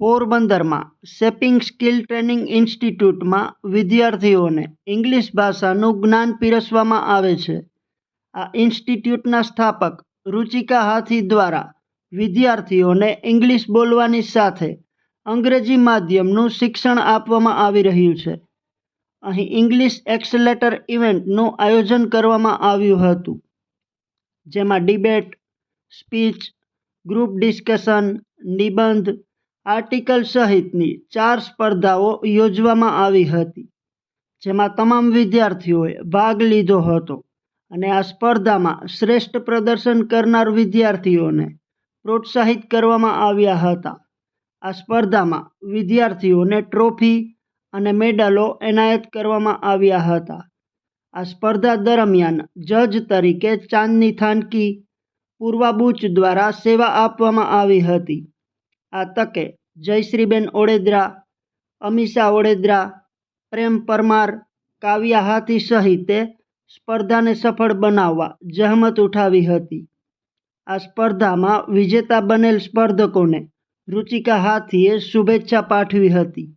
પોરબંદરમાં shaping skill training ઇન્સ્ટિટ્યૂટમાં વિદ્યાર્થીઓને English ભાષાનું જ્ઞાન પીરસવામાં આવે છે. આ ઇન્સ્ટિટ્યૂટના સ્થાપક રુચિકા હાથી દ્વારા વિદ્યાર્થીઓને ઇંગ્લિશ બોલવાની સાથે અંગ્રેજી માધ્યમનું શિક્ષણ આપવામાં આવી રહ્યું છે. અહીં ઇંગ્લિશ એક્સલેટર ઇવેન્ટનું આયોજન કરવામાં આવ્યું હતું. જેમાં ડિબેટ, સ્પીચ, ગ્રુપ ડિસ્કશન, નિબંધ આર્ટિકલ સહિતની ચાર સ્પર્ધાઓ યોજવામાં આવી હતી, જેમાં તમામ વિદ્યાર્થીઓએ ભાગ લીધો હતો અને આ સ્પર્ધામાં શ્રેષ્ઠ પ્રદર્શન કરનાર વિદ્યાર્થીઓને પ્રોત્સાહિત કરવામાં આવ્યા હતા. આ સ્પર્ધામાં વિદ્યાર્થીઓને ટ્રોફી અને મેડલો એનાયત કરવામાં આવ્યા હતા. આ સ્પર્ધા દરમિયાન જજ તરીકે ચાંદની થાનકી પૂર્વા બુચ દ્વારા સેવા આપવામાં આવી હતી. આ તકે જયશ્રીબેન ઓડેદરા, અમીષા ઓડેદરા, પ્રેમ પરમાર, કાવ્યા હાથી સહિતે સ્પર્ધાને સફળ બનાવવા જહેમત ઉઠાવી હતી. આ સ્પર્ધામાં વિજેતા બનેલ સ્પર્ધકોને રુચિકા હાથીએ શુભેચ્છા પાઠવી હતી.